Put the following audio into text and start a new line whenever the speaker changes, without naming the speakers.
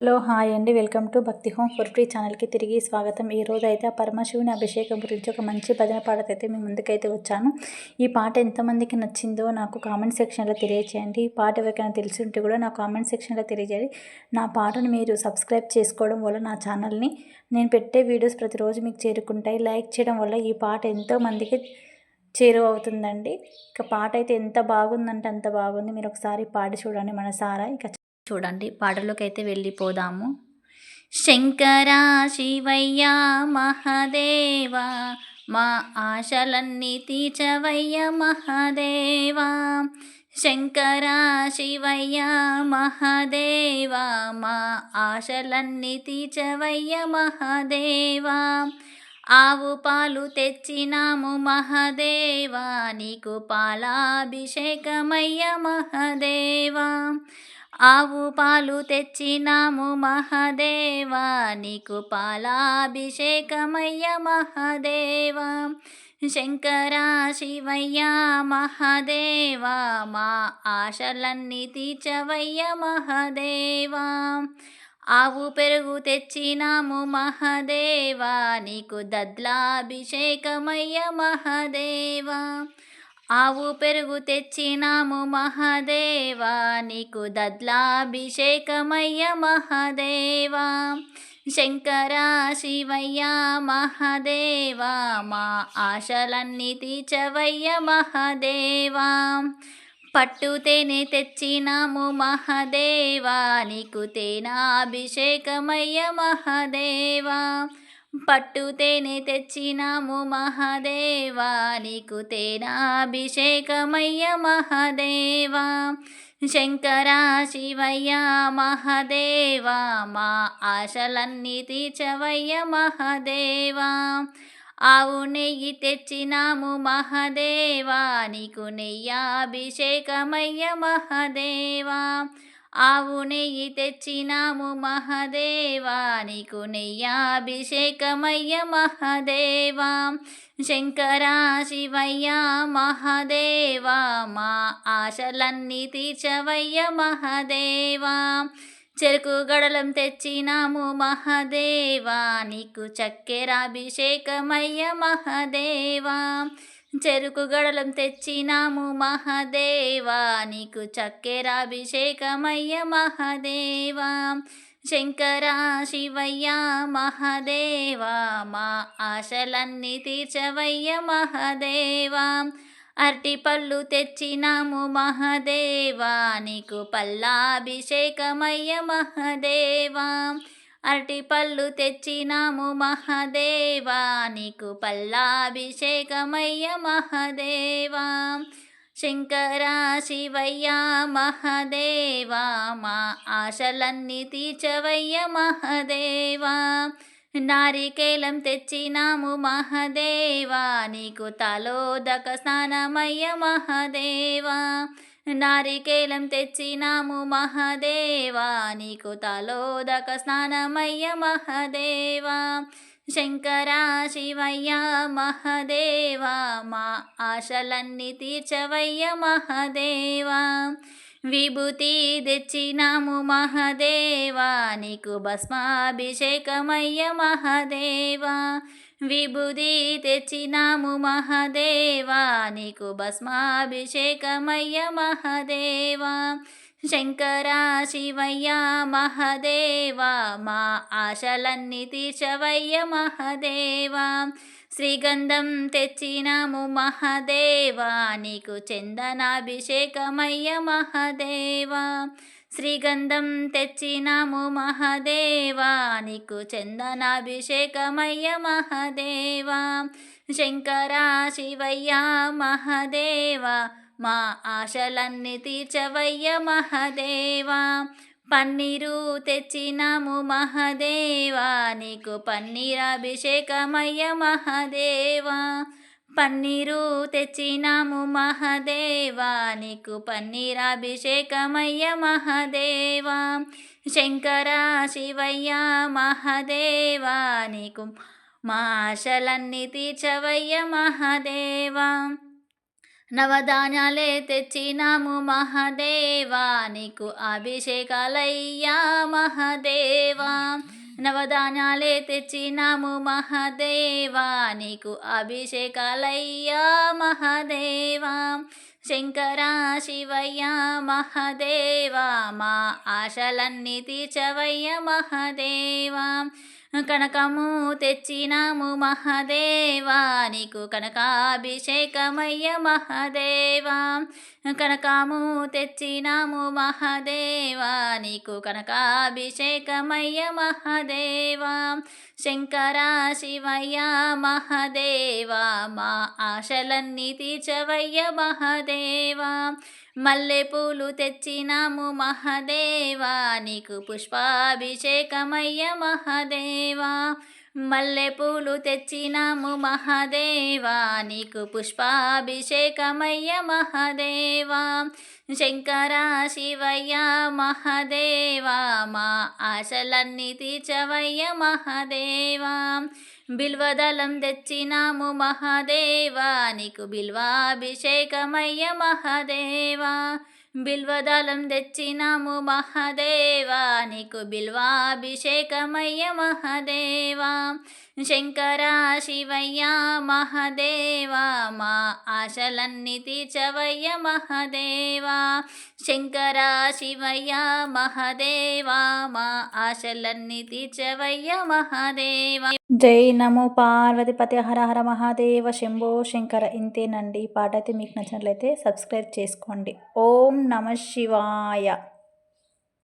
Hello hi అండి. Welcome to Bhakti home for free ఛానల్కి తిరిగి స్వాగతం. ఈ రోజు అయితే ఆ పరమశివుని అభిషేకం గురించి ఒక మంచి భజన పాటతో అయితే మీ ముందుకైతే వచ్చాను. ఈ పాట ఎంతమందికి నచ్చిందో నాకు కామెంట్ సెక్షన్లో తెలియచేయండి. ఈ పాట ఎవరికైనా తెలిసి ఉంటే కూడా నా కామెంట్ సెక్షన్లో తెలియజేయండి. నా పాటను మీరు సబ్స్క్రైబ్ చేసుకోవడం వల్ల నా ఛానల్ని నేను పెట్టే వీడియోస్ ప్రతిరోజు మీకు చేరుకుంటాయి. లైక్ చేయడం వల్ల ఈ పాట ఎంతో మందికి చేరువవుతుందండి. ఇక పాట అయితే ఎంత బాగుందంటే అంత బాగుంది. మీరు ఒకసారి పాడి చూడండి మనసారా. ఇక చూడండి పాటలోకి అయితే వెళ్ళిపోదాము. శంకర శివయ్య మహదేవా మా ఆశలన్నీ తీర్చవయ్య మహదేవా. శంకర శివయ్య మహదేవా మా ఆశలన్నీ తీర్చవయ్య మహదేవా. ఆవు పాలు తెచ్చినాము మహదేవా నీకు పాలాభిషేకమయ్య మహదేవా. ఆవు పాలు తెచ్చినాము మహదేవా నీకు పాలాభిషేకమయ్య మహదేవా. శంకర శివయ్య మహదేవా మా ఆశలన్నీ తీర్చవయ్య మహదేవా. ఆవు పెరుగు తెచ్చినాము మహదేవా నీకు దద్లాభిషేకమయ్య మహదేవా. ఆవు పెరుగు తెచ్చినాము మహదేవా నీకు దద్లాభిషేకమయ్య మహదేవా. శంకర శివయ్య మహదేవా మా ఆశలన్నీ తీర్చవయ్య మహదేవా. పట్టు తేనె తెచ్చినాము మహదేవా నీకు తేనాభిషేకమయ్య మహదేవా. పట్టుతేనే తెచ్చినాము మహదేవా నీకు తేనాభిషేకమయ్య మహదేవా. శంకరా శివయ్య మహదేవా మా ఆశలన్నీ తీర్చవయ్య మహదేవా. ఆవు నెయ్యి తెచ్చినాము మహదేవా నీకు నెయ్యాభిషేకమయ్య మహదేవా. ఆవు నెయ్యి తెచ్చినాము మహదేవా నీకు నెయ్యాభిషేకమయ్య మహదేవా. శంకరా శివయ్య మహదేవా మా ఆశలన్నీ తీర్చవయ్య మహదేవా. చెరుకు గడలం తెచ్చినాము మహదేవా నీకు చక్కెరాభిషేకమయ్య మహదేవా. చెరుకు గడలం తెచ్చినాము మహదేవా నీకు చక్కెరాభిషేకమయ్య మహదేవా. శంకర శివయ్య మహదేవా మా ఆశలన్నీ తీర్చవయ్య మహదేవా. అరటిపళ్ళు తెచ్చినాము మహదేవా నీకు పల్లాభిషేకమయ్య మహదేవా. అరటి పళ్ళు తెచ్చినాము మహదేవా నీకు పల్లాభిషేకమయ్య మహదేవా. శంకర శివయ్య మహదేవా మా ఆశలన్నీ తీర్చవయ్య మహదేవా. నారికేలం తెచ్చినాము మహదేవా నీకు తలోదక స్నానమయ్య మహదేవా. నారికేలం తెచ్చినాము మహదేవా నీకు తలోదక స్నానమయ్య మహదేవా. శంకర శివయ్య మహదేవా మా ఆశలన్నీ తీర్చవయ్య మహదేవా. విభూతి తెచ్చినాము మహదేవా నీకు భస్మాభిషేకమయ్య మహదేవా. విభుది తెచ్చినాము మహదేవా నీకు భస్మాభిషేకమయ్య మహదేవా. శంకర శివయ్య మహదేవా మా ఆశలన్నీ తీర్చవయ్య మహదేవా. శ్రీగంధం తెచ్చినాము మహదేవా నీకు చందనాభిషేకమయ్య మహదేవా. శ్రీగంధం తెచ్చినాము మహదేవా నీకు చందనాభిషేకమయ్య మహదేవా. శంకర శివయ్య మహదేవా మా ఆశలన్నీ తీర్చవయ్య మహదేవా. పన్నీరు తెచ్చినాము మహదేవా నీకు పన్నీరాభిషేకమయ్య మహదేవా. పన్నీరు తెచ్చినాము మహదేవా నీకు పన్నీరాభిషేకమయ్య మహదేవా. శంకర శివయ్య మహదేవా నీకు మా ఆశలన్నీ తీర్చవయ్య మహదేవా. నవధాన్యాలే తెచ్చినాము మహదేవా నీకు అభిషేకాలయ్యా మహదేవా. నవధాన్యాలే తెచ్చినాము మహదేవా నీకు అభిషేకాలయ్యా మహదేవా. శంకర శివయ్య మహదేవా మా ఆశలన్నీ తీర్చవయ్య మహదేవా. కనకము తెచ్చినాము మహదేవానికు కనకాభిషేకమయ్య మహదేవా. కనకము తెచ్చినాము మహదేవానికు కనకాభిషేకమయ్య మహదేవా. శంకర శివయ్య మహదేవా మా ఆశలన్నీ తీర్చవయ్య మహదేవా. మల్లెపూలు తెచ్చినాము మహదేవా నీకు పుష్పాభిషేకమయ్య మహదేవా. మల్లెపూలు తెచ్చినాము మహాదేవా నీకు పుష్పాభిషేకమయ్య మహాదేవా. శంకర శివయ్య మహాదేవా మా ఆశలన్నీ తీర్చవయ్య మహాదేవా. బిల్వదళం తెచ్చినాము మహాదేవా నీకు బిల్వాభిషేకమయ్య మహదేవా. బిల్వదళం తెచ్చినాము మహదేవా నీకు బిల్వాభిషేకమయ్య మహదేవా. శంకర శివయ్య మహదేవా మా ఆశలన్నీ తీర్చవయ్య మహదేవా. శంకర శివయ్య మహదేవా మా ఆశలన్నీ తీర్చవయ్య మహదేవా. జై నమో పార్వతిపతి హర హర మహాదేవ శంభో శంకర. ఇంతేనండి ఈ పాట అయితే మీకు నచ్చినట్లయితే సబ్స్క్రైబ్ చేసుకోండి. ఓం నమ శివాయ.